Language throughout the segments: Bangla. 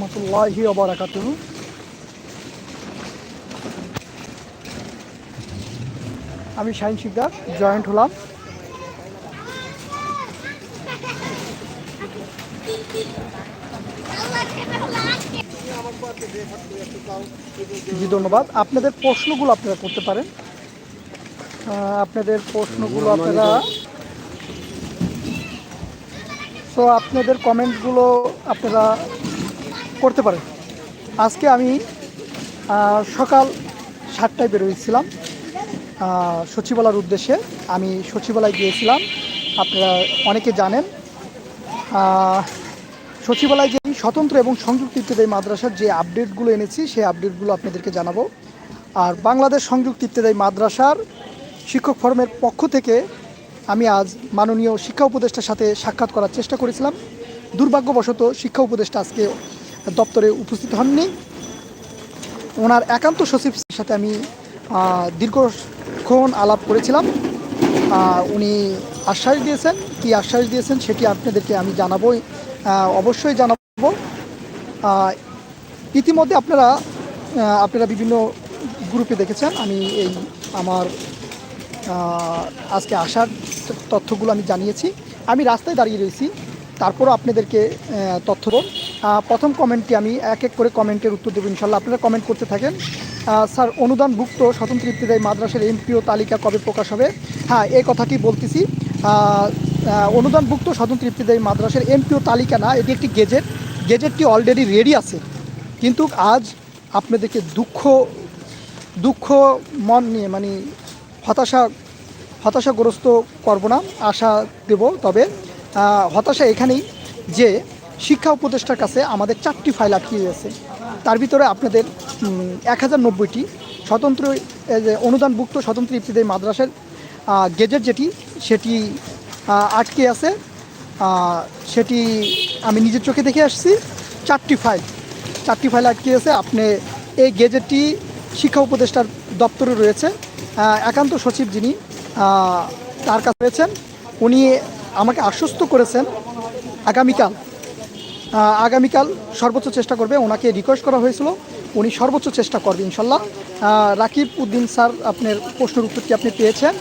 রহমতুল্লাহি ওবরাকাতুহ আমি শাহিন শিকদার জয়েন্ট হলাম। জি ধন্যবাদ। আপনাদের প্রশ্নগুলো আপনারা করতে পারেন। আপনাদের প্রশ্নগুলো আপনারা তো আপনাদের কমেন্টগুলো আপনারা করতে পারেন আজকে আমি সকাল সাতটায় বেরোয়েছিলাম সচিবালয়ের উদ্দেশ্যে আমি সচিবালয় গিয়েছিলাম। আপনারা অনেকে জানেন সচিবালয় যে স্বতন্ত্র এবং সংযুক্ত ইত্যাদি মাদ্রাসার যে আপডেটগুলো এনেছি, সেই আপডেটগুলো আপনাদেরকে জানাব। আর বাংলাদেশ সংযুক্ত ইত্যাদি মাদ্রাসার শিক্ষক ফোরামের পক্ষ থেকে আমি আজ মাননীয় শিক্ষা উপদেষ্টার সাথে সাক্ষাৎ করার চেষ্টা করেছিলাম। দুর্ভাগ্যবশত শিক্ষা উপদেষ্টা আজকে দপ্তরে উপস্থিত হননি। ওনার একান্ত সচিব সাথে আমি দীর্ঘক্ষণ আলাপ করেছিলাম। উনি আশ্বাস দিয়েছেন। কি আশ্বাস দিয়েছেন সেটি আপনাদেরকে আমি জানাবোই অবশ্যই জানাব। ইতিমধ্যে আপনারা আপনারা বিভিন্ন গ্রুপে দেখেছেন। আমি এই আমার আজকে আসার তথ্যগুলো আমি জানিয়েছি। আমি রাস্তায় দাঁড়িয়ে রয়েছি। তারপরও আপনাদেরকে তথ্য দেব। প্রথম কমেন্টটি আমি এক এক করে কমেন্টের উত্তর দেবো ইনশাল্লাহ। আপনারা কমেন্ট করতে থাকেন। স্যার, অনুদানভুক্ত স্বতন্ত্র ইত্যাদি মাদ্রাসার এমপিও তালিকা কবে প্রকাশ হবে? হ্যাঁ এই কথাটি বলতেছি। অনুদানভুক্ত স্বতন্ত্র ইত্যাদি মাদ্রাসার এমপিও তালিকা না, এটি একটি গেজেট। গেজেটটি অলরেডি রেডি আছে। কিন্তু আজ আপনাদেরকে দুঃখ দুঃখ, মন নিয়ে মানে হতাশা, হতাশাগ্রস্ত করব না, আশা দেব। তবে হতাশা এখানেই যে শিক্ষা উপদেষ্টার কাছে আমাদের চারটি ফাইল আটকে গেছে। তার ভিতরে আপনাদের এক হাজার নব্বইটি স্বতন্ত্র অনুদানভুক্ত স্বতন্ত্র ইফতিদের মাদ্রাসার গেজেট যেটি, সেটি আটকে আছে। সেটি আমি নিজের চোখে দেখে আসছি। চারটি ফাইল চারটি ফাইল আটকে আছে আপনি এই গেজেটটি শিক্ষা উপদেষ্টার দপ্তরে রয়েছে। একান্ত সচিব যিনি তার কাছে রয়েছেন। উনি আমাকে আশ্বস্ত করেছেন, আগামীকাল আগামীকাল সর্বোচ্চ চেষ্টা করবে। ওনাকে রিকোয়েস্ট করা হয়েছিল, উনি সর্বোচ্চ চেষ্টা করবে ইনশাল্লাহ। রাকিব উদ্দিন স্যার আপনার প্রশ্নের উত্তরটি আপনি পেয়েছেন?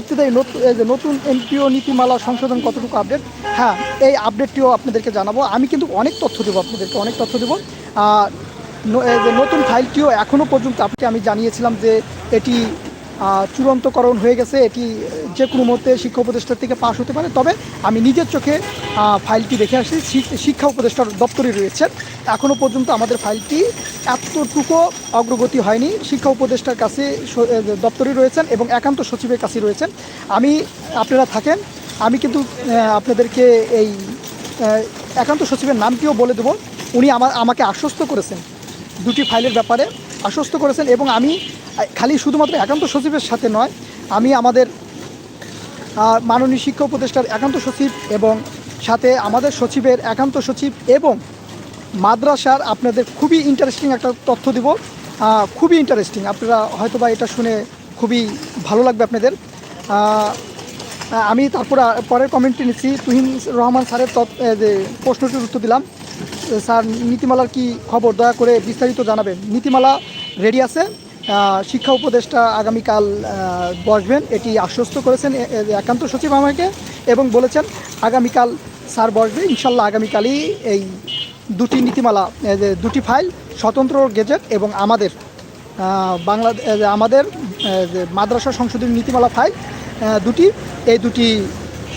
ইফতেদায়ী নতুন নতুন এমপিও নীতিমালা সংশোধন কতটুকু আপডেট হ্যাঁ এই আপডেটটিও আপনাদেরকে জানাব। আমি কিন্তু অনেক তথ্য দেবো আপনাদেরকে, অনেক তথ্য দেবো। নতুন ফাইলটিও এখনও পর্যন্ত আপনাকে আমি জানিয়েছিলাম যে এটি চূড়ান্তকরণ হয়ে গেছে, এটি যে কোনো মুহূর্তে শিক্ষা উপদেষ্টার থেকে পাশ হতে পারে। তবে আমি নিজের চোখে ফাইলটি দেখে আসি শিক্ষা উপদেষ্টার দপ্তরে রয়েছে এখনও পর্যন্ত আমাদের ফাইলটি এতটুকু অগ্রগতি হয়নি। শিক্ষা উপদেষ্টার কাছে দপ্তরে রয়েছেন এবং একান্ত সচিবের কাছে রয়েছেন। আমি, আপনারা থাকেন, আমি কিন্তু আপনাদেরকে এই একান্ত সচিবের নামটিও বলে দেবো। উনি আমার, আমাকে আশ্বস্ত করেছেন দুটি ফাইলের ব্যাপারে, আশ্বস্ত করেছেন এবং আমি খালি শুধুমাত্র একান্ত সচিবের সাথে নয়, আমি আমাদের মাননীয় শিক্ষা উপদেষ্টার একান্ত সচিব এবং সাথে আমাদের সচিবের একান্ত সচিব এবং মাদ্রাসার আপনাদের খুবই ইন্টারেস্টিং একটা তথ্য দিব। খুবই ইন্টারেস্টিং আপনারা হয়তো বা এটা শুনে খুবই ভালো লাগবে আপনাদের। আমি তারপর পরের কমেন্টটি নিচ্ছি। তুহিন রহমান স্যারের যে প্রশ্নটির উত্তর দিলাম। স্যার, নীতিমালার কি খবর? দয়া করে বিস্তারিত জানাবেন। নীতিমালা রেডি আছে? শিক্ষা উপদেষ্টা আগামীকাল বসবেন। এটি আশ্বস্ত করেছেন একান্ত সচিব আমাকে এবং বলেছেন, আগামীকাল স্যার বসবে। ইনশাল্লাহ আগামীকালই এই দুটি নীতিমালা দুটি ফাইল, স্বতন্ত্র গেজেট এবং আমাদের বাংলা আমাদের মাদ্রাসা সংশোধনী নীতিমালা ফাইল দুটি, এই দুটি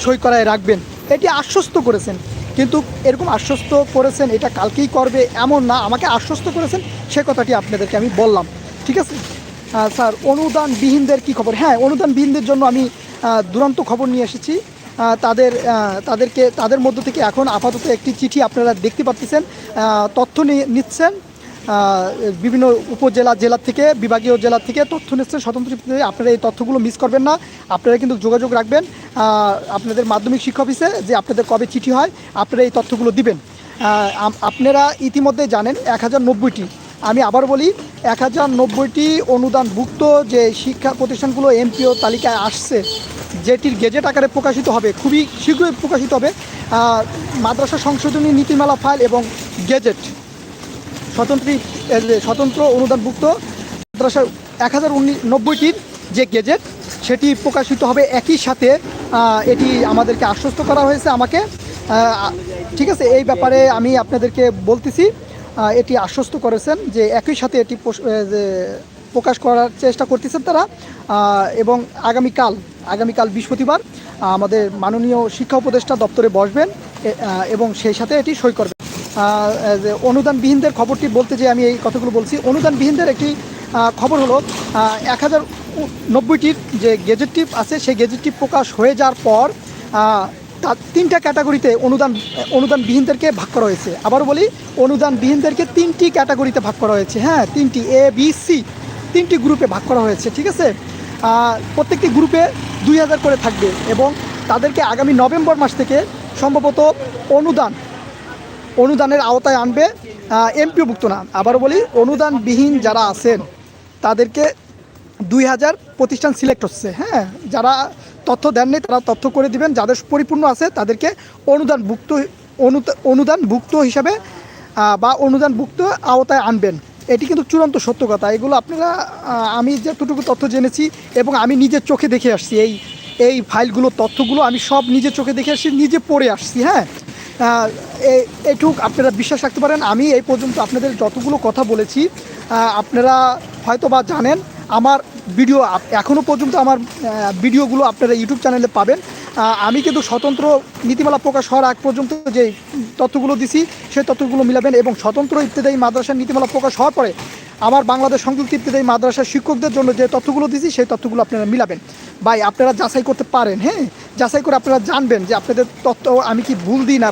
সই করায় রাখবেন। এটি আশ্বস্ত করেছেন। কিন্তু এরকম আশ্বস্ত করেছেন, এটা কালকেই করবে এমন না। আমাকে আশ্বস্ত করেছেন, সে কথাটি আপনাদেরকে আমি বললাম। ঠিক আছে? স্যার, অনুদানবিহীনদের কি খবর? হ্যাঁ অনুদানবিহীনদের জন্য আমি দুরন্ত খবর নিয়ে এসেছি। তাদের তাদেরকে, তাদের মধ্য থেকে এখন আপাতত একটি চিঠি আপনারা দেখতে পাচ্ছেন তথ্য নিচ্ছেন। বিভিন্ন উপজেলা, জেলা থেকে, বিভাগীয় জেলা থেকে তথ্য নিচ্ছেন। স্বতন্ত্র আপনারা এই তথ্যগুলো মিস করবেন না। আপনারা কিন্তু যোগাযোগ রাখবেন আপনাদের মাধ্যমিক শিক্ষা অফিসে যে আপনাদের কবে চিঠি হয়, আপনারা এই তথ্যগুলো দিবেন। আপনারা ইতিমধ্যে জানেন, এক হাজার নব্বইটি আমি আবার বলি, এক হাজার নব্বইটি অনুদানভুক্ত যে শিক্ষা প্রতিষ্ঠানগুলো এমপিও তালিকায় আসছে, যেটির গেজেট আকারে প্রকাশিত হবে, খুবই শীঘ্রই প্রকাশিত হবে মাদ্রাসা সংশোধনী নীতিমালা ফাইল এবং গেজেট। স্বতন্ত্র স্বতন্ত্র অনুদানভুক্ত মাদ্রাসা এক হাজার নব্বইটির যে গেজেট, সেটি প্রকাশিত হবে একই সাথে এটি আমাদেরকে আশ্বস্ত করা হয়েছে আমাকে। ঠিক আছে, এই ব্যাপারে আমি আপনাদেরকে বলতেছি। এটি আশ্বস্ত করেছেন যে একই সাথে এটি যে প্রকাশ করার চেষ্টা করতেছেন তারা এবং আগামীকাল আগামীকাল বৃহস্পতিবার আমাদের মাননীয় শিক্ষা উপদেষ্টা দপ্তরে বসবেন এবং সেই সাথে এটি সই করবেন। অনুদানবিহীনদের খবরটি বলতে যে আমি এই কথাগুলো বলছি, অনুদানবিহীনদের একটি খবর হলো এক হাজার নব্বইটির যে গেজেটটি আছে, সেই গেজেটটি প্রকাশ হয়ে যাওয়ার পর তার তিনটা ক্যাটাগরিতে অনুদান, অনুদানবিহীনদেরকে ভাগ করা হয়েছে। আবার বলি, অনুদানবিহীনদেরকে তিনটি ক্যাটাগরিতে ভাগ করা হয়েছে। হ্যাঁ তিনটি এ বি সি তিনটি গ্রুপে ভাগ করা হয়েছে, ঠিক আছে? প্রত্যেকটি গ্রুপে দুই হাজার করে থাকবে এবং তাদেরকে আগামী নভেম্বর মাস থেকে সম্ভবত অনুদান, অনুদানের আওতায় আনবে এমপিওভুক্ত না। আবার বলি, অনুদানবিহীন যারা আছেন, তাদেরকে দুই হাজার প্রতিষ্ঠান সিলেক্ট হচ্ছে। হ্যাঁ যারা তথ্য দেননি, তারা তথ্য করে দিবেন। যাদের পরিপূর্ণ আছে, তাদেরকে অনুদানভুক্ত অনু- অনুদানভুক্ত হিসাবে বা অনুদানভুক্ত আওতায় আনবেন। এটি কিন্তু চূড়ান্ত সত্য কথা। এগুলো আপনারা আমি যতটুকু তথ্য জেনেছি এবং আমি নিজের চোখে দেখে আসছি, এই এই ফাইলগুলো, তথ্যগুলো আমি সব নিজের চোখে দেখে আসছি, নিজে পড়ে আসছি হ্যাঁ? এটুক আপনারা বিশ্বাস রাখতে পারেন। আমি এই পর্যন্ত আপনাদের যতগুলো কথা বলেছি আপনারা হয়তো বা জানেন, আমার ভিডিও এখনও পর্যন্ত আমার ভিডিওগুলো আপনারা ইউটিউব চ্যানেলে পাবেন। আমি কিন্তু স্বতন্ত্র নীতিমালা প্রকাশ হওয়ার আগ পর্যন্ত যে তথ্যগুলো দিছি, সেই তথ্যগুলো মিলাবেন এবং স্বতন্ত্র ইত্যাদি মাদ্রাসার নীতিমালা প্রকাশ হওয়ার পরে আমার বাংলাদেশ সংযুক্ত ইত্যাদি মাদ্রাসার শিক্ষকদের জন্য যে তথ্যগুলো দিছি, সেই তথ্যগুলো আপনারা মিলাবেন। ভাই, আপনারা যাচাই করতে পারেন হ্যাঁ? যাচাই করে আপনারা জানবেন যে আপনাদের তথ্য, আমি কি ভুল দিই না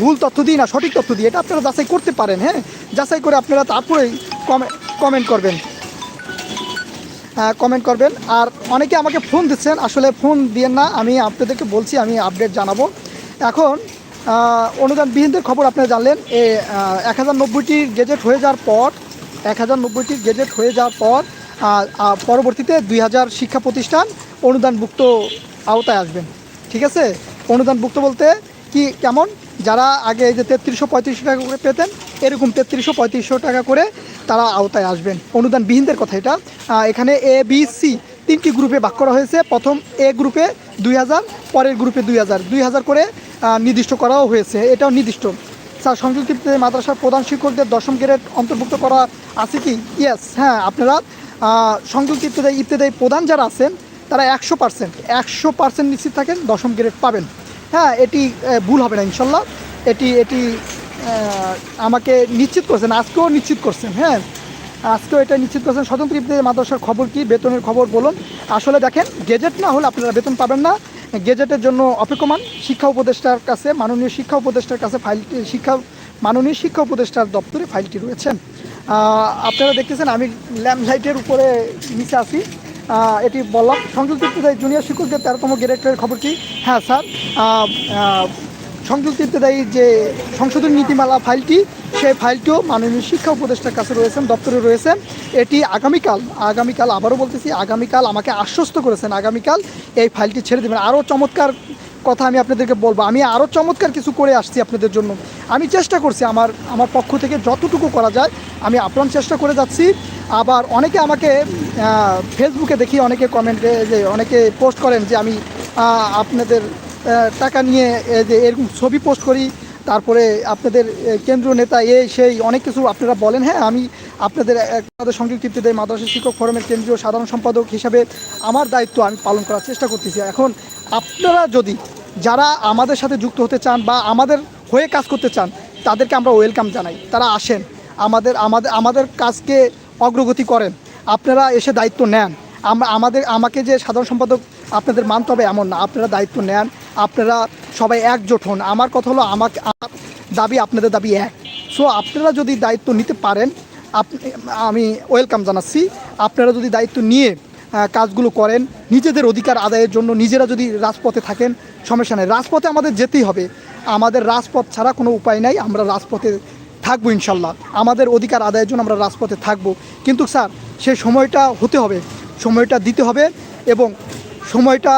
ভুল তথ্য দিই না, সঠিক তথ্য দিই, এটা আপনারা যাচাই করতে পারেন হ্যাঁ? যাচাই করে আপনারা তারপরেই কমেন্ট করবেন। কমেন্ট করবেন। আর অনেকে আমাকে ফোন দিচ্ছেন, আসলে ফোন দিয়েন না, আমি আপনাদেরকে বলছি, আমি আপডেট জানাব। এখন অনুদানবিহীনদের খবর আপনারা জানলেন, এ এক হাজার নব্বইটির গেজেট হয়ে যাওয়ার পর এক হাজার নব্বইটির গেজেট হয়ে যাওয়ার পর পরবর্তীতে দুই হাজার শিক্ষা প্রতিষ্ঠান অনুদানভুক্ত আওতায় আসবেন। ঠিক আছে? অনুদানভুক্ত বলতে কি, কেমন? যারা আগে এই যে তেত্রিশশো পঁয়ত্রিশশো টাকা করে পেতেন, এরকম তেত্রিশশো পঁয়ত্রিশশো টাকা করে তারা আওতায় আসবেন। অনুদানবিহীনদের কথা এটা। এখানে এ বি সি তিনটি গ্রুপে ভাগ করা হয়েছে। প্রথম এ গ্রুপে দুই হাজার, পরের গ্রুপে দুই হাজার। দুই হাজার করে নির্দিষ্ট করাও হয়েছে। এটাও নির্দিষ্ট। স্যার, সংযুক্ত মাদ্রাসার প্রধান শিক্ষকদের দশম গ্রেড অন্তর্ভুক্ত করা আছে কি? ইয়েস হ্যাঁ আপনারা সংযুক্ত ইত্যাদি ইত্যাদি প্রধান যারা আছেন, তারা একশো পার্সেন্ট একশো পার্সেন্ট নিশ্চিত থাকেন দশম গ্রেড পাবেন। হ্যাঁ এটি ভুল হবে না ইনশাল্লাহ। এটি এটি আমাকে নিশ্চিত করছেন আজকেও নিশ্চিত করছেন হ্যাঁ। আজকেও এটা নিশ্চিত করছেন। স্বতন্ত্র ইত্যাদি মাদ্রাসার খবর কি বেতনের খবর বলুন। আসলে দেখেন গেজেট না হলে আপনারা বেতন পাবেন না। গেজেটের জন্য অপেক্ষমান শিক্ষা উপদেষ্টার কাছে মাননীয় শিক্ষা উপদেষ্টার কাছে ফাইলটি শিক্ষা মাননীয় শিক্ষা উপদেষ্টার দপ্তরে ফাইলটি রয়েছেন আপনারা দেখতেছেন আমি ল্যাম্প লাইটের উপরে নিচে আহ, এটি বললাম সংযুক্ত জুনিয়র শিক্ষকদের তেরোতম গ্রেডের খবর কি? হ্যাঁ স্যার। সংযুক্ত ইত্যাদি যে সংশোধন নীতিমালা ফাইলটি, সেই ফাইলটিও মাননীয় শিক্ষা উপদেষ্টার কাছে রয়েছেন, দপ্তরে রয়েছেন। এটি আগামীকাল আগামীকাল আবারও বলতেছি, আগামীকাল আমাকে আশ্বস্ত করেছেন, আগামীকাল এই ফাইলটি ছেড়ে দেবেন। আরও চমৎকার কথা আমি আপনাদেরকে বলব। আমি আরও চমৎকার কিছু করে আসছি আপনাদের জন্য। আমি চেষ্টা করছি আমার আমার পক্ষ থেকে যতটুকু করা যায়, আমি আপ্রাণ চেষ্টা করে যাচ্ছি। আবার অনেকে আমাকে ফেসবুকে দেখি, অনেকে কমেন্টে যে, অনেকে পোস্ট করেন যে, আমি আপনাদের টাকা নিয়ে যে, এরকম ছবি পোস্ট করি। তারপরে আপনাদের কেন্দ্রীয় নেতা এই সেই, অনেক কিছু আপনারা বলেন। হ্যাঁ আমি আপনাদের আপনাদের সংযুক্ত ইত্যাদি মাদ্রাসা শিক্ষক ফোরামের কেন্দ্রীয় সাধারণ সম্পাদক হিসাবে আমার দায়িত্ব আমি পালন করার চেষ্টা করতেছি। এখন আপনারা যদি যারা আমাদের সাথে যুক্ত হতে চান বা আমাদের হয়ে কাজ করতে চান, তাদেরকে আমরা ওয়েলকাম জানাই। তারা আসেন, আমাদের আমাদের আমাদের কাজকে অগ্রগতি করেন। আপনারা এসে দায়িত্ব নেন। আমরা, আমাদের, আমাকে যে সাধারণ সম্পাদক আপনাদের মানতে হবে এমন না। আপনারা দায়িত্ব নেন, আপনারা সবাই একজোট হন। আমার কথা হলো আমাকে দাবি, আপনাদের দাবি এক। সো আপনারা যদি দায়িত্ব নিতে পারেন আমি ওয়েলকাম জানাচ্ছি। আপনারা যদি দায়িত্ব নিয়ে কাজগুলো করেন, নিজেদের অধিকার আদায়ের জন্য, নিজেরা যদি রাজপথে থাকেন সমস্যা নেই। রাজপথে আমাদের যেতেই হবে। আমাদের রাজপথ ছাড়া কোনো উপায় নাই। আমরা রাজপথে থাকব ইনশাল্লাহ। আমাদের অধিকার আদায়ের জন্য আমরা রাজপথে থাকব। কিন্তু স্যার, সে সময়টা হতে হবে। সময়টা দিতে হবে এবং সময়টা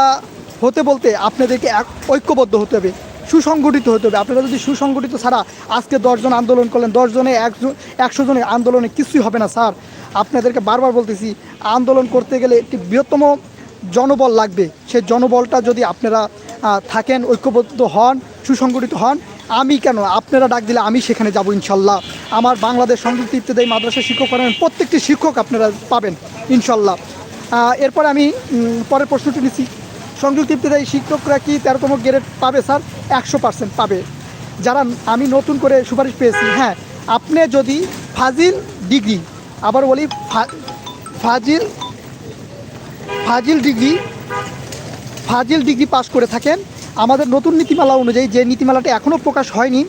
হতে বলতে আপনাদেরকে এক ঐক্যবদ্ধ হতে হবে। সুসংগঠিত হতে হবে। আপনারা যদি সুসংগঠিত ছাড়া আজকে দশজন আন্দোলন করলেন, দশজনে একজন, একশো জনের আন্দোলনে কিছুই হবে না, স্যার। আপনাদেরকে বারবার বলতেছি, আন্দোলন করতে গেলে একটি বৃহত্তম জনবল লাগবে। সেই জনবলটা যদি আপনারা থাকেন, ঐক্যবদ্ধ হন, সুসংগঠিত হন। আমি কেন? আপনারা ডাক দিলে আমি সেখানে যাব ইনশাল্লাহ। আমার বাংলাদেশ সংযুক্ত ইত্যাদি মাদ্রাসা শিক্ষক করেন প্রত্যেকটি শিক্ষক আপনারা পাবেন ইনশাল্লাহ। এরপর আমি পরের প্রশ্নটি নিচ্ছি। সংযুক্ত ইত্যাদি শিক্ষকরা কি তেরোতম গ্রেড পাবে, স্যার? একশো পার্সেন্ট পাবে। যারা আমি নতুন করে সুপারিশ পেয়েছি হ্যাঁ আপনি যদি ফাজিল ডিগ্রি, আবার বলি Fazil Fazil degree Fazil degree pass করে থাকেন। আমাদের নতুন নীতিমালা অনুযায়ী যে নীতিমালাটা এখনও প্রকাশ হয়নি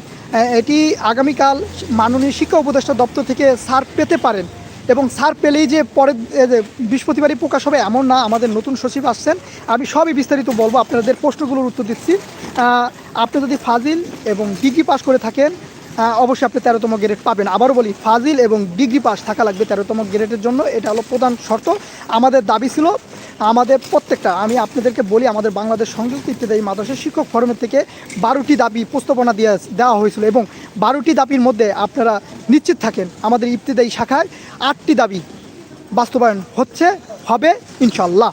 এটি আগামীকাল মাননীয় শিক্ষা উপদেষ্টা দপ্তর থেকে সার পেতে পারেন এবং সার পেলেই যে পরের, এ বৃহস্পতিবারই প্রকাশ হবে এমন না, আমাদের নতুন সচিব আসছেন। আমি সবই বিস্তারিত বলব, আপনাদের প্রশ্নগুলোর উত্তর দিচ্ছি। আপনি যদি ফাজিল এবং ডিগ্রি পাস করে থাকেন অবশ্যই আপনি তেরোতম গ্রেড পাবেন। আবারও বলি, ফাজিল এবং ডিগ্রি পাস থাকা লাগবে তেরোতম গ্রেডের জন্য, এটা হলো প্রধান শর্ত। আমাদের দাবি ছিল আমাদের প্রত্যেকটা, আমি আপনাদেরকে বলি, আমাদের বাংলাদেশ সংযুক্ত ইত্যাদি মাদ্রাসা শিক্ষক ফরমের থেকে বারোটি দাবি প্রস্তাবনা দিয়ে দেওয়া হয়েছিল এবং বারোটি দাবির মধ্যে আপনারা নিশ্চিত থাকেন, আমাদের ইত্যাদি শাখায় আটটি দাবি বাস্তবায়ন হচ্ছে, হবে ইনশাল্লাহ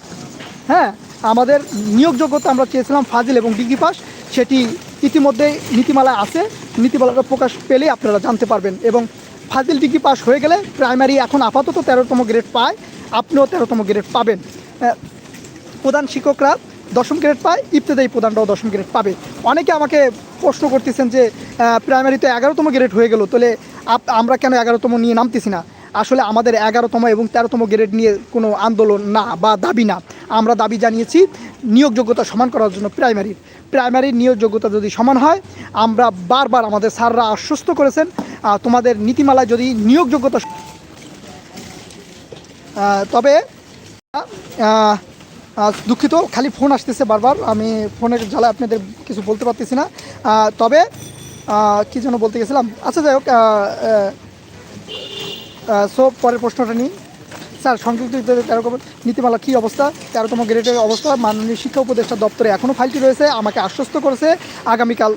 হ্যাঁ আমাদের নিয়োগযোগ্যতা আমরা চেয়েছিলাম ফাজিল এবং ডিগ্রি পাস, সেটি ইতিমধ্যে নীতিমালা আছে, নীতিমালাটা প্রকাশ পেলেই আপনারা জানতে পারবেন এবং ফাজিল ডিগ্রি পাস হয়ে গেলে প্রাইমারি এখন আপাতত তেরোতম গ্রেড পায়, আপনিও তেরোতম গ্রেড পাবেন। প্রধান শিক্ষকরা দশম গ্রেড পায় ইবতেদায়ী প্রধানরাও দশম গ্রেড পাবে। অনেকে আমাকে প্রশ্ন করতেছেন যে প্রাইমারিতে এগারোতম গ্রেড হয়ে গেল তাহলে আমরা কেন এগারোতম নিয়ে নামতেছি না? আসলে আমাদের এগারোতম এবং তেরোতম গ্রেড নিয়ে কোনো আন্দোলন না বা দাবি না। আমরা দাবি জানিয়েছি নিয়োগযোগ্যতা সমান করার জন্য প্রাইমারির প্রাইমারির নিয়োগযোগ্যতা যদি সমান হয় আমরা বারবার আমাদের স্যাররা আশ্বস্ত করেছেন তোমাদের নীতিমালায় যদি নিয়োগযোগ্যতা আহ, তবে দুঃখিত, খালি ফোন আসতেছে বারবার, আমি ফোনের জ্বালা আপনাদের কিছু বলতে পারতেছি না। তবে কি যেন বলতে গেছিলাম আচ্ছা যাই হোক সো পরের প্রশ্নটা নিই। স্যার, সংযুক্ত বিদ্যালয়ের তেরো নীতিমালা কী অবস্থা? তেরোতম গ্রেডের অবস্থা, মাননীয় শিক্ষা উপদেষ্টা দপ্তরে এখনও ফাইলটি রয়েছে, আমাকে আশ্বস্ত করেছে। আগামীকাল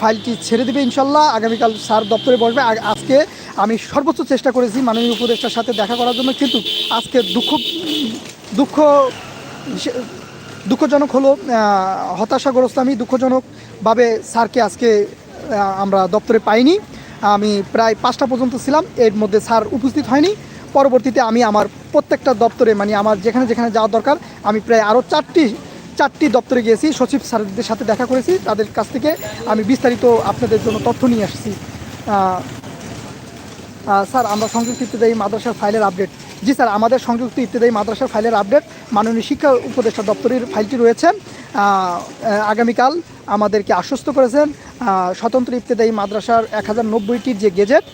ফাইলটি ছেড়ে দেবে ইনশাল্লাহ। আগামীকাল স্যার দপ্তরে বসবে। আজকে আমি সর্বোচ্চ চেষ্টা করেছি মাননীয় উপদেষ্টার সাথে দেখা করার জন্য, কিন্তু আজকে দুঃখ দুঃখ দুঃখজনক হলো হতাশাগ্রস্ত আমি দুঃখজনকভাবে স্যারকে আজকে আমরা দপ্তরে পাইনি। আমি প্রায় পাঁচটা পর্যন্ত ছিলাম, এর মধ্যে স্যার উপস্থিত হয়নি। পরবর্তীতে আমি আমার প্রত্যেকটা দপ্তরে মানে আমার যেখানে যেখানে যাওয়া দরকার, আমি প্রায় আরও চারটি চারটি দপ্তরে গিয়েছি, সচিব স্যারদের সাথে দেখা করেছি, তাদের কাছ থেকে আমি বিস্তারিত আপনাদের জন্য তথ্য নিয়ে আসছি। স্যার, আমরা সংযুক্তিতে দেয় মাদ্রাসার ফাইলের আপডেট। জি স্যার আমাদের সংযুক্ত ইত্যাদি মাদ্রাসার ফাইলের আপডেট মাননীয় শিক্ষা উপদেষ্টা দপ্তরের ফাইলটি রয়েছে। আহ, আহ, আগামীকাল আমাদেরকে আশ্বস্ত করেছেন স্বতন্ত্র ইত্যাদি মাদ্রাসার এক হাজার নব্বইটির যে গেজেট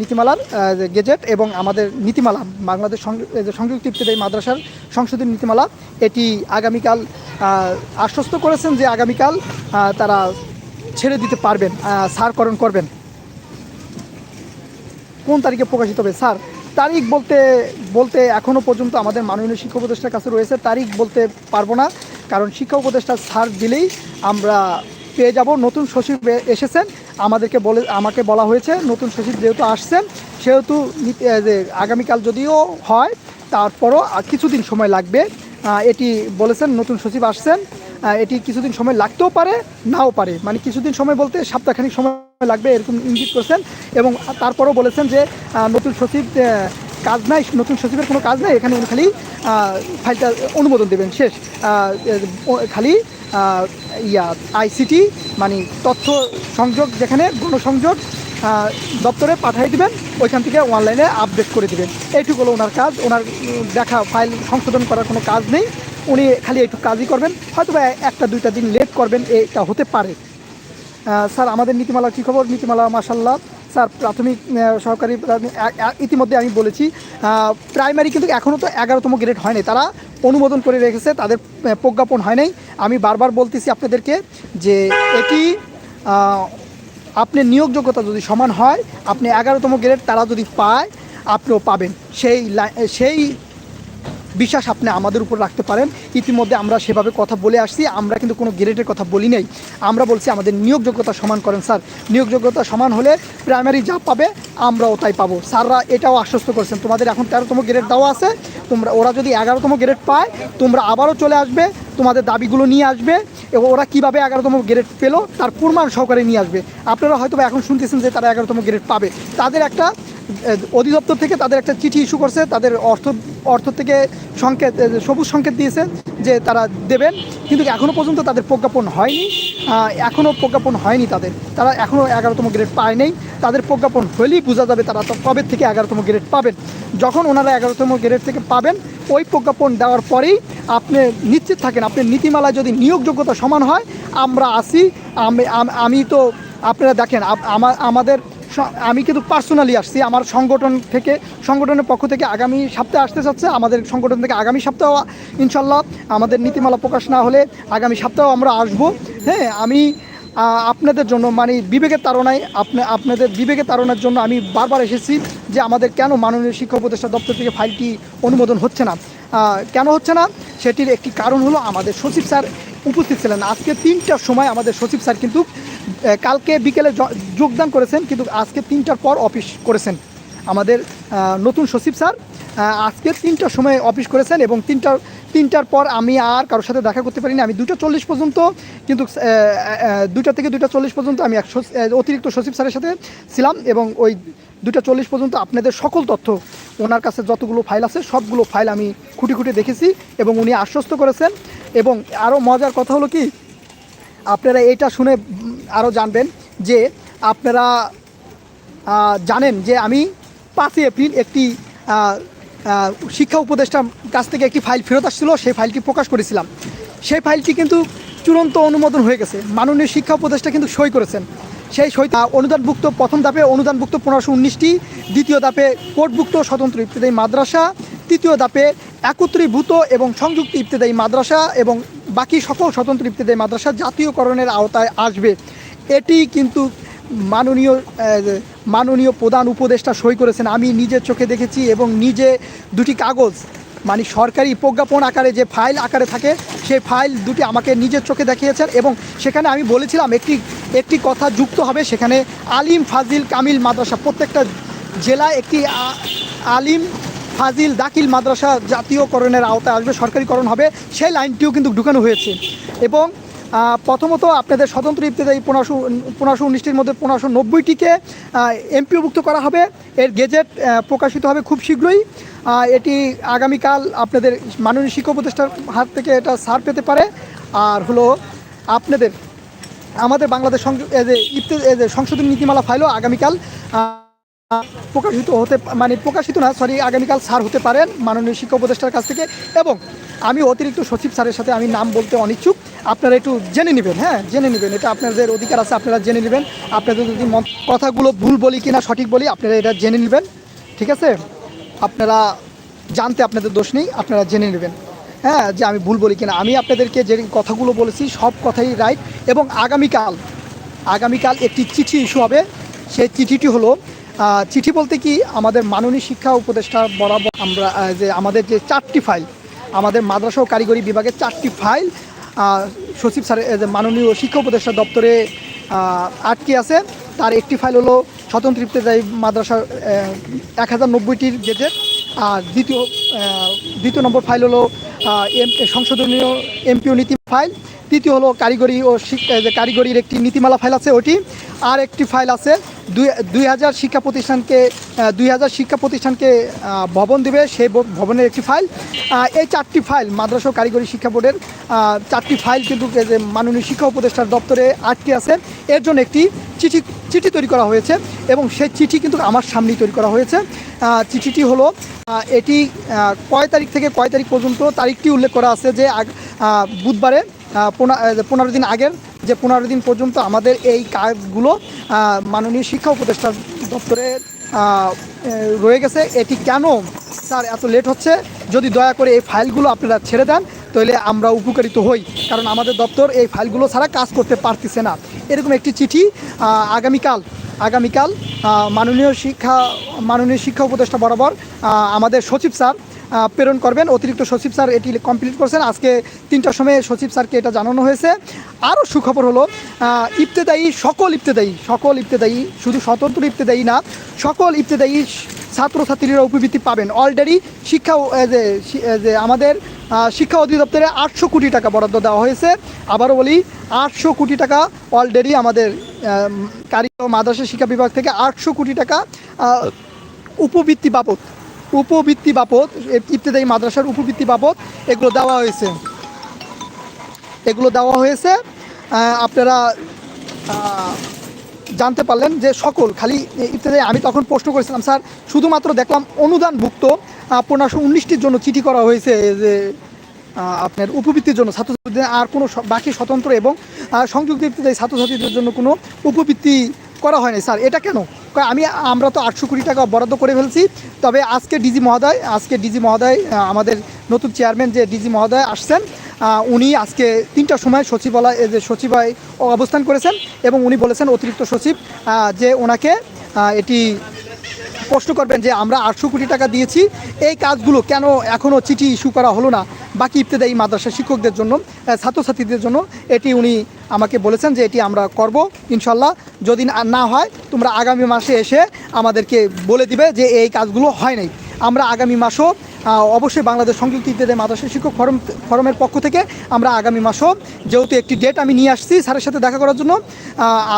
নীতিমালার গেজেট এবং আমাদের নীতিমালা বাংলাদেশ সংযুক্ত ইত্যাদি মাদ্রাসার সংশোধনী নীতিমালা এটি আগামীকাল আশ্বস্ত করেছেন যে আগামীকাল তারা ছেড়ে দিতে পারবেন সারকরণ করবেন। কোন তারিখে প্রকাশিত হবে? স্যার তারিখ বলতে বলতে এখনও পর্যন্ত আমাদের মাননীয় শিক্ষা উপদেষ্টার কাছে রয়েছে, তারিখ বলতে পারব না, কারণ শিক্ষা উপদেষ্টা স্যার দিলেই আমরা পেয়ে যাব। নতুন সচিব এসেছেন, আমাদেরকে বলে, আমাকে বলা হয়েছে, নতুন সচিব যেহেতু আসছেন, সেহেতু আগামীকাল যদিও হয়, তারপরও কিছুদিন সময় লাগবে। এটি বলেছেন, নতুন সচিব আসছেন এটি কিছুদিন সময় লাগতেও পারে, নাও পারে। মানে কিছুদিন সময় বলতে সপ্তাহখানিক সময় লাগবে এরকম ইঙ্গিত করছেন এবং তারপরও বলেছেন যে নতুন সচিব কাজ নাই, নতুন সচিবের কোনো কাজ নাই, এখানে উনি খালি ফাইলটা অনুমোদন দেবেন, শেষ। খালি ইয়া, আইসিটি মানে তথ্য সংযোগ যেখানে গণসংযোগ দপ্তরে পাঠিয়ে দেবেন, ওইখান থেকে অনলাইনে আপডেট করে দেবেন। এইটুকু হলো ওনার কাজ, ওনার দেখা ফাইল সংশোধন করার কোনো কাজ নেই। উনি খালি একটু কাজই করবেন। হয়তো একটা দুইটা দিন লেট করবেন, এটা হতে পারে। স্যার, আমাদের নীতিমালা কী খবর? নীতিমালা মাসাল্লাহ স্যার, প্রাথমিক আ- ইতিমধ্যে আমি বলেছি প্রাইমারি কিন্তু এখনও তো এগারোতম গ্রেড হয়নি তারা অনুমোদন করে রেখেছে, তাদের প্রজ্ঞাপন হয় নাই। আমি বারবার বলতেছি আপনাদেরকে যে এটি আপনি আপনার নিয়োগযোগ্যতা যদি সমান হয়, আপনি এগারোতম গ্রেড তারা যদি পায়, আপনিও পাবেন। সেই সেই বিশ্বাস আপনি আমাদের উপর রাখতে পারেন। ইতিমধ্যে আমরা সেভাবে কথা বলে আসছি, আমরা কিন্তু কোনো গ্রেডের কথা বলি নাই। আমরা বলছি আমাদের নিয়োগযোগ্যতা সমান করেন স্যার। নিয়োগযোগ্যতা সমান হলে প্রাইমারি যা পাবে, আমরাও তাই পাবো। স্যাররা এটাও আশ্বস্ত করেছেন। তোমাদের এখন তেরোতম গ্রেড দেওয়া আছে, তোমরা ওরা যদি এগারোতম গ্রেড পায়, তোমরা আবারও চলে আসবে, তোমাদের দাবিগুলো নিয়ে আসবে, এবং ওরা কীভাবে এগারোতম গ্রেড পেল, তার প্রমাণ সহকারে নিয়ে আসবে। আপনারা হয়তো এখন শুনতেছেন যে তারা এগারোতম গ্রেড পাবে। তাদের একটা অধিদপ্তর থেকে তাদের একটা চিঠি ইস্যু করছে, তাদের অর্থ অর্থ থেকে সংকেত সবুজ সংকেত দিয়েছে যে তারা দেবেন, কিন্তু এখনও পর্যন্ত তাদের প্রজ্ঞাপন হয়নি। এখনও প্রজ্ঞাপন হয়নি তাদের। তারা এখনও এগারোতম গ্রেড পায় নাই। তাদের প্রজ্ঞাপন হলেই বোঝা যাবে তারা কবে থেকে এগারোতম গ্রেড পাবেন। যখন ওনারা এগারোতম গ্রেড থেকে পাবেন, ওই প্রজ্ঞাপন দেওয়ার পরেই আপনি নিশ্চিত থাকেন, আপনি নীতিমালায় যদি নিয়োগযোগ্যতা সমান হয়, আমরা আসি আমি তো আপনারা দেখেন আমাদের আমি কিন্তু পার্সোনালি আসছি। আমার সংগঠন থেকে, সংগঠনের পক্ষ থেকে আগামী সপ্তাহে আসতে চাচ্ছে। আমাদের সংগঠন থেকে আগামী সপ্তাহ, ইনশাল্লাহ আমাদের নীতিমালা প্রকাশ না হলে আগামী সপ্তাহে আমরা আসব। হ্যাঁ আমি আপনাদের জন্য মানে বিবেকের তারণায় আপনি, আপনাদের বিবেকের তারণার জন্য আমি বারবার এসেছি যে আমাদের কেন মাননীয় শিক্ষা উপদেষ্টা দপ্তর থেকে ফাইলটি অনুমোদন হচ্ছে না। কেন হচ্ছে না? সেটির একটি কারণ হলো আমাদের সচিব স্যার উপস্থিত ছিলেন। আজকে তিনটার সময় আমাদের সচিব স্যার কিন্তু কালকে বিকেলে যোগদান করেছেন, কিন্তু আজকে তিনটার পর অফিস করেছেন আমাদের নতুন সচিব স্যার। আজকে তিনটার সময় অফিস করেছেন এবং তিনটার তিনটার পর আমি আর কারোর সাথে দেখা করতে পারিনি। আমি দুটো চল্লিশ পর্যন্ত, কিন্তু দুটা থেকে দুটা চল্লিশ পর্যন্ত আমি এক অতিরিক্ত সচিব স্যারের সাথে ছিলাম এবং ওই দুটা চল্লিশ পর্যন্ত আপনাদের সকল তথ্য, ওনার কাছে যতগুলো ফাইল আছে, সবগুলো ফাইল আমি খুঁটি খুঁটি দেখেছি এবং উনি আশ্বস্ত করেছেন। এবং আরও মজার কথা হলো কি আপনারা এটা শুনে আরও জানবেন যে আপনারা জানেন যে আমি পাঁচই এপ্রিল একটি শিক্ষা উপদেষ্টার কাছ থেকে একটি ফাইল ফেরত আসছিল, সেই ফাইলটি প্রকাশ করেছিলাম। সেই ফাইলটি কিন্তু চূড়ান্ত অনুমোদন হয়ে গেছে। মাননীয় শিক্ষা উপদেষ্টা কিন্তু সই করেছেন। সেই সই অনুদানভুক্ত প্রথম ধাপে অনুদানভুক্ত পনেরোশো উনিশটি, দ্বিতীয় ধাপে কোর্টভুক্ত স্বতন্ত্র ইবতদায়ী মাদ্রাসা, তৃতীয় ধাপে একত্রীভূত এবং সংযুক্ত ইবতদায়ী মাদ্রাসা এবং বাকি সকল স্বতন্ত্র ইবতদায়ী মাদ্রাসা জাতীয়করণের আওতায় আসবে। এটি কিন্তু মাননীয় মাননীয় প্রধান উপদেষ্টা সই করেছেন। আমি নিজের চোখে দেখেছি এবং নিজে দুটি কাগজ মানে সরকারি প্রজ্ঞাপন আকারে যে ফাইল আকারে থাকে, সেই ফাইল দুটি আমাকে নিজের চোখে দেখিয়েছেন এবং সেখানে আমি বলেছিলাম, একটি একটি কথা যুক্ত হবে। সেখানে আলিম ফাজিল কামিল মাদ্রাসা প্রত্যেকটা জেলায় একটি আলিম ফাজিল দাখিল মাদ্রাসা জাতীয়করণের আওতায় আসবে, সরকারিকরণ হবে, সেই লাইনটিও কিন্তু ঢুকানো হয়েছে। এবং প্রথমত আপনাদের স্বতন্ত্র ইবতদায়ী পনেরোশো পনেরোশো উনিশটির মধ্যে পনেরোশো নব্বইটিকে এমপিওভুক্ত করা হবে। এর গেজেট প্রকাশিত হবে খুব শীঘ্রই। এটি আগামীকাল আপনাদের মাননীয় শিক্ষক উপদেষ্টার হাত থেকে এটা ছাড় পেতে পারে। আর হলো আপনাদের, আমাদের বাংলাদেশ সংয- এই যে ইবতে- সংশোধনী নীতিমালা ফাইলও আগামীকাল প্রকাশিত হতে মানে প্রকাশিত না সরি আগামীকাল স্যার হতে পারেন মাননীয় শিক্ষা উপদেষ্টার কাছ থেকে এবং আমি অতিরিক্ত সচিব স্যারের সাথে আমি নাম বলতে অনিচ্ছুক। আপনারা একটু জেনে নেবেন হ্যাঁ জেনে নেবেন। এটা আপনাদের অধিকার আছে, আপনারা জেনে নেবেন। আপনাদের যদি কথাগুলো ভুল বলি কি না সঠিক বলি, আপনারা এটা জেনে নেবেন, ঠিক আছে? আপনারা জানতে আপনাদের দোষ নেই, আপনারা জেনে নেবেন। হ্যাঁ যে আমি ভুল বলি কিনা। আমি আপনাদেরকে যে কথাগুলো বলেছি, সব কথাই রাইট এবং আগামীকাল আগামীকাল একটি চিঠি ইস্যু হবে। সেই চিঠিটি হলো চিঠি বলতে কি আমাদের মাননীয় শিক্ষা উপদেষ্টা বরাবর আমরা যে আমাদের যে চারটি ফাইল, আমাদের মাদ্রাসা ও কারিগরি বিভাগের চারটি ফাইল সচিব স্যারের যে মাননীয় শিক্ষা উপদেষ্টা দপ্তরে আটকে আছে। তার একটি ফাইল হলো স্বতন্ত্র যাই মাদ্রাসার এক হাজার নব্বইটির গেজেট। আর দ্বিতীয় দ্বিতীয় নম্বর ফাইল হলো এম, সংশোধনীয় এমপিও নীতি ফাইল তৃতীয় হলো কারিগরি ও যে কারিগরির একটি নীতিমালা ফাইল আছে ওটি আর একটি ফাইল আছে, দুই দুই হাজার শিক্ষা প্রতিষ্ঠানকে দুই হাজার শিক্ষা প্রতিষ্ঠানকে ভবন দেবে সেই ভবনের একটি ফাইল এই চারটি ফাইল মাদ্রাসা কারিগরি শিক্ষা বোর্ডের চারটি ফাইল কিন্তু মাননীয় শিক্ষা উপদেষ্টার দপ্তরে আটকে আছে। এর জন্য একটি চিঠি চিঠি তৈরি করা হয়েছে এবং সেই চিঠি কিন্তু আমার সামনেই তৈরি করা হয়েছে। চিঠিটি হলো এটি কয় তারিখ থেকে কয় তারিখ পর্যন্ত তারিখটি উল্লেখ করা আছে যে বুধবারে পনেরো দিন আগের, যে পনেরো দিন পর্যন্ত আমাদের এই কাজগুলো মাননীয় শিক্ষা উপদেষ্টার দপ্তরে রয়ে গেছে। এটি কেন, স্যার, এত লেট হচ্ছে? যদি দয়া করে এই ফাইলগুলো আপনারা ছেড়ে দেন তাহলে আমরা উপকারিত হই, কারণ আমাদের দপ্তর এই ফাইলগুলো ছাড়া কাজ করতে পারতেছে না। এরকম একটি চিঠি আগামীকাল আগামীকাল মাননীয় শিক্ষা মাননীয় শিক্ষা উপদেষ্টা বরাবর আমাদের সচিব স্যার প্রেরণ করবেন। অতিরিক্ত সচিব স্যার এটি কমপ্লিট করছেন। আজকে তিনটার সময় সচিব স্যারকে এটা জানানো হয়েছে। আরও সুখবর হলো ইফতেদায়ী সকল ইফতেদায়ী সকল ইফতেদায়ী শুধু স্বতন্ত্র ইফতেদায়ী না, সকল ইবতেদায়ী ছাত্রছাত্রীরা উপবৃত্তি পাবেন। অলরেডি শিক্ষা যে আমাদের শিক্ষা অধিদপ্তরে আটশো কোটি টাকা বরাদ্দ দেওয়া হয়েছে। আবারও বলি, আটশো কোটি টাকা অলরেডি আমাদের কারিগর ও মাদ্রাসা শিক্ষা বিভাগ থেকে আটশো কোটি টাকা উপবৃত্তি বাবদ উপবৃত্তি বাবদ ইত্যাদি মাদ্রাসার উপবৃত্তি বাবদ এগুলো দেওয়া হয়েছে। এগুলো দেওয়া হয়েছে আপনারা জানতে পারলেন যে সকল, খালি ইত্যাদি আমি তখন প্রশ্ন করেছিলাম, স্যার, শুধুমাত্র দেখলাম অনুদানভুক্ত পনেরোশো উনিশটির জন্য চিঠি করা হয়েছে যে আপনার উপবৃত্তির জন্য ছাত্রছাত্রীদের আর কোনো বাকি স্বতন্ত্র এবং সংযুক্ত ছাত্রছাত্রীদের জন্য কোনো উপবৃত্তি করা হয়নি। স্যার, এটা কেন? আমি, আমরা তো আটশো কোটি টাকা বরাদ্দ করে ফেলছি। তবে আজকে ডিজি মহোদয়, আজকে ডিজি মহোদয় আমাদের নতুন চেয়ারম্যান যে ডিজি মহোদয় আসছেন উনি আজকে তিনটার সময় সচিবালয় যে সচিবালয় অবস্থান করেছেন এবং উনি বলেছেন অতিরিক্ত সচিব যে ওনাকে এটি প্রশ্ন করবেন যে আমরা আটশো কোটি টাকা দিয়েছি। এই কাজগুলো কেন এখনও চিঠি ইস্যু করা হলো না? বাকি ইবতেদায়ী মাদ্রাসা শিক্ষকদের জন্য ছাত্রছাত্রীদের জন্য এটি উনি আমাকে বলেছেন যে এটি আমরা করব ইনশাল্লাহ যদি না- না হয়, তোমরা আগামী মাসে এসে আমাদেরকে বলে দিবে যে এই কাজগুলো হয় নাই। আমরা আগামী মাসও অবশ্যই বাংলাদেশ সংযুক্ত ইত্যাদি মাদ্রাসা শিক্ষক ফরম, ফরমের পক্ষ থেকে আমরা আগামী মাসও, যেহেতু একটি ডেট আমি নিয়ে আসছি স্যারের সাথে দেখা করার জন্য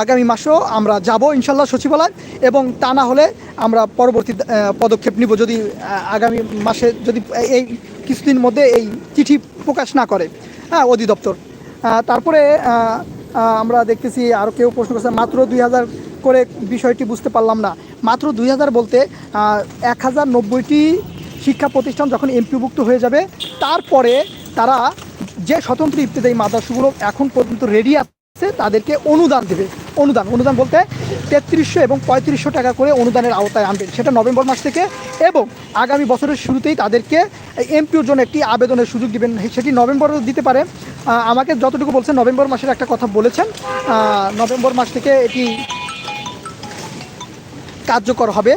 আগামী মাসও আমরা যাব ইনশাল্লাহ সচিবালয় এবং তা না হলে আমরা পরবর্তী পদক্ষেপ নিব যদি আগামী মাসে যদি এই কিছুদিন মধ্যে এই চিঠি প্রকাশ না করে হ্যাঁ অধিদপ্তর। তারপরে আমরা দেখতেছি আরও কেউ প্রশ্ন করছে, মাত্র দুই হাজার করে বিষয়টি বুঝতে পারলাম না। মাত্র দুই হাজার বলতে এক হাজার নব্বইটি শিক্ষা প্রতিষ্ঠান যখন এমপিভুক্ত হয়ে যাবে, তারপরে তারা যে স্বতন্ত্র ইবতেদায়ী মাদ্রাসাগুলো এখন পর্যন্ত রেডি আছে, তাদেরকে অনুদান দেবে। অনুদান অনুদান বলতে তেত্রিশশো এবং পঁয়ত্রিশশো টাকা করে অনুদানের আওতায় আনবেন সেটা নভেম্বর মাস থেকে এবং আগামী বছরের শুরুতেই তাদেরকে এমপিওর জন্য একটি আবেদনের সুযোগ দিবেন। সেটি নভেম্বরও দিতে পারে। আমাকে যতটুকু বলছেন, নভেম্বর মাসের একটা কথা বলেছেন। নভেম্বর মাস থেকে এটি কার্যকর হবে।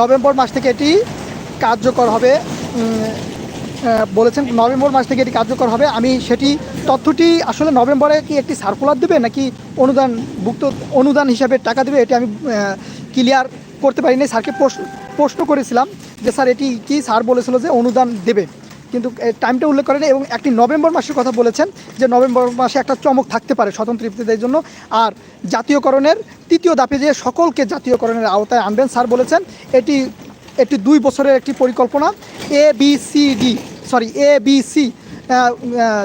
নভেম্বর মাস থেকে এটি কার্যকর হবে। বলেছেন নভেম্বর মাস থেকে এটি কার্যকর হবে। আমি সেটি তথ্যটি আসলে নভেম্বরে কি একটি সার্কুলার দেবে নাকি অনুদান ভুক্ত অনুদান হিসাবে টাকা দেবে এটি আমি ক্লিয়ার করতে পারিনি। স্যারকে প্রশ্ন প্রশ্ন করেছিলাম যে স্যার এটি কি স্যার বলেছিল যে অনুদান দেবে। কিন্তু টাইমটা উল্লেখ করেন এবং একটি নভেম্বর মাসের কথা বলেছেন যে নভেম্বর মাসে একটা চমক থাকতে পারে স্বতন্ত্র ইফতিদের জন্য। আর জাতীয়করণের তৃতীয় দাপে যে সকলকে জাতীয়করণের আওতায় আনবেন, স্যার বলেছেন, এটি একটি দুই বছরের একটি পরিকল্পনা। A B C D sorry A B C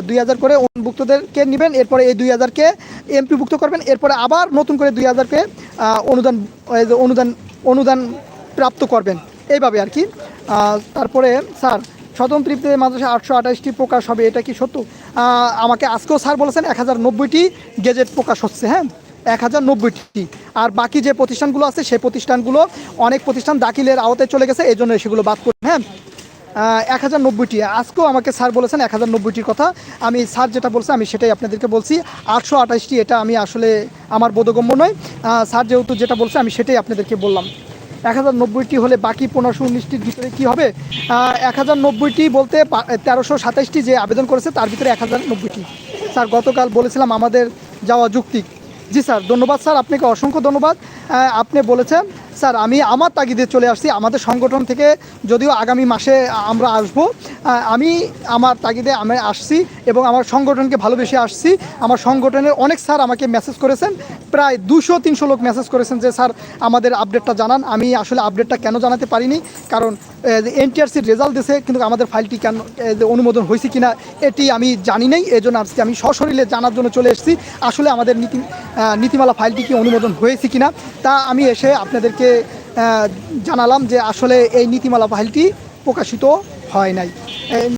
দুই হাজার করে অনুভুক্তদেরকে নেবেন, এরপরে এই দুই হাজারকে এমপিভুক্ত করবেন, এরপরে আবার নতুন করে দুই হাজারকে অনুদান অনুদান অনুদান প্রাপ্ত করবেন। এইভাবে আর কি। তারপরে, স্যার স্বতন্ত্র ইফতেদায়ী মাদ্রাসা আটশো আঠাশটি প্রকাশ হবে, এটা কি সত্য? আমাকে আজকেও স্যার বলেছেন এক হাজার নব্বইটি গেজেট প্রকাশ হচ্ছে হ্যাঁ? এক হাজার নব্বইটি। আর বাকি যে প্রতিষ্ঠানগুলো আছে, সেই প্রতিষ্ঠানগুলো অনেক প্রতিষ্ঠান দাখিলের আওতায় চলে গেছে এই জন্য সেগুলো বাদ করুন হ্যাঁ? এক হাজার নব্বইটি। আজকেও আমাকে স্যার বলেছেন এক হাজার নব্বইটির কথা। আমি স্যার যেটা বলছে, আমি সেটাই আপনাদেরকে বলছি। আটশো আঠাশটি, এটা আমি আসলে আমার বোধগম্য নয়। স্যার যেহেতু যেটা বলছে, আমি সেটাই আপনাদেরকে বললাম। এক হাজার নব্বইটি হলে বাকি পনেরোশো উনিশটির ভিতরে কী হবে? এক হাজার নব্বইটি বলতে তেরোশো সাতাশটি যে আবেদন করেছে, তার ভিতরে এক হাজার নব্বইটি। স্যার, গতকাল বলেছিলাম আমাদের যাওয়া যুক্তিক জি স্যার, ধন্যবাদ স্যার, আপনাকে অসংখ্য ধন্যবাদ। আপনি বলেছেন, স্যার, আমি আমার তাগিদে চলে আসছি, আমাদের সংগঠন থেকে যদিও আগামী মাসে আমরা আসব। আমি আমার তাগিদে আমি আসছি এবং আমার সংগঠনকে ভালোবেসে আসছি। আমার সংগঠনের অনেক স্যার আমাকে মেসেজ করেছেন, প্রায় দুশো, তিনশো লোক মেসেজ করেছেন যে, স্যার, আমাদের আপডেটটা জানান। আমি আসলে আপডেটটা কেন জানাতে পারিনি? কারণ এনটিআরসির রেজাল্ট দিয়েছে কিন্তু আমাদের ফাইলটি কেন অনুমোদন হয়েছে কিনা, এটি আমি জানি নাই জন্য আজকে আমি সশরীরে জানার জন্য চলে এসেছি। আসলে আমাদের নীতি নীতিমালা ফাইলটি কি অনুমোদন হয়েছে কিনা, তা আমি এসে আপনাদেরকে জানালাম যে আসলে এই নীতিমালা ফাইলটি প্রকাশিত হয় নাই।